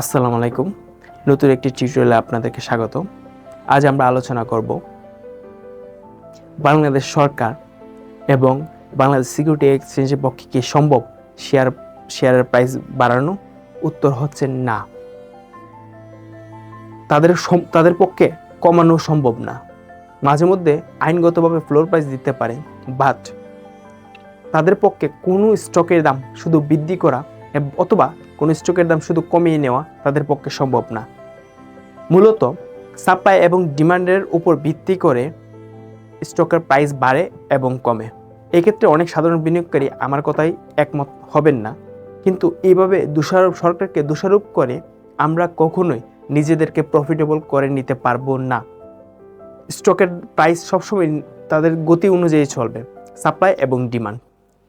আসসালামু আলাইকুম। নতুন একটি টিউটোরিয়ালে আপনাদেরকে স্বাগত। আজ আমরা আলোচনা করব বাংলাদেশ সরকার এবং বাংলাদেশ সিকিউরিটি এক্সচেঞ্জের পক্ষে কি সম্ভব? শেয়ার, শেয়ারের প্রাইস বাড়ানো উত্তর হচ্ছে না। তাদের তাদের পক্ষে কমানো সম্ভব না। মাঝে মধ্যে আইনগতভাবে ফ্লোর প্রাইস দিতে পারে বাট তাদের পক্ষে কোনো স্টকের দাম শুধু বৃদ্ধি করা, অথবা কোনো স্টকের দাম শুধু কমিয়ে নেওয়া তাদের পক্ষে সম্ভব না। মূলত সাপ্লাই এবং ডিমান্ডের উপর ভিত্তি করে স্টকের প্রাইস বাড়ে এবং কমে। এক্ষেত্রে অনেক সাধারণ বিনিয়োগকারী আমার কথাই একমত হবেন না। কিন্তু এইভাবে দোষারোপ, সরকারকে দোষারোপ করে আমরা কখনোই নিজেদেরকে প্রফিটেবল করে নিতে পারব না। স্টকের প্রাইস সবসময় তাদের গতি অনুযায়ী চলবে, সাপ্লাই এবং ডিমান্ড।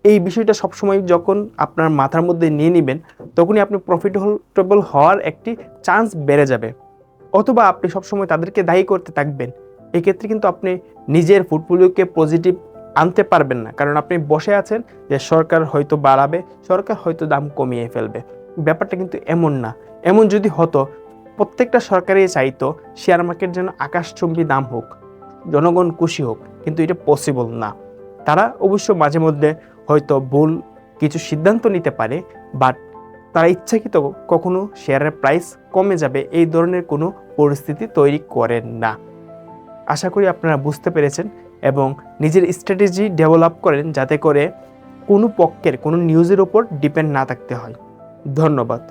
এই বিষয়টা সবসময় যখন আপনার মাথার মধ্যে নিয়ে নেবেন, তখনই আপনি প্রফিটেবল হওয়ার একটি চান্স বেড়ে যাবে। অথবা আপনি সবসময় তাদেরকে দায়ী করতে থাকবেন। এক্ষেত্রে কিন্তু আপনি নিজের পোর্টফোলিওকে পজিটিভ আনতে পারবেন না। কারণ আপনি বসে আছেন যে সরকার হয়তো বাড়াবে, সরকার হয়তো দাম কমিয়ে ফেলবে। ব্যাপারটা কিন্তু এমন না। এমন যদি হতো, প্রত্যেকটা সরকারই চাইতো শেয়ার মার্কেট যেন আকাশচুম্বী দাম হোক, জনগণ খুশি হোক, কিন্তু এটা পসিবল না। তারা অবশ্য মাঝে মধ্যে হয়তো ভুল কিছু সিদ্ধান্ত নিতে পারে বাট তারা ইচ্ছাকৃত কখনো শেয়ারের প্রাইস কমে যাবে এই ধরনের কোনো পরিস্থিতি তৈরি করেন না। আশা করি আপনারা বুঝতে পেরেছেন এবং নিজের স্ট্র্যাটেজি ডেভেলপ করেন যাতে করে কোনো পক্ষের, কোনো নিউজের ওপর ডিপেন্ড না থাকতে হয়। ধন্যবাদ।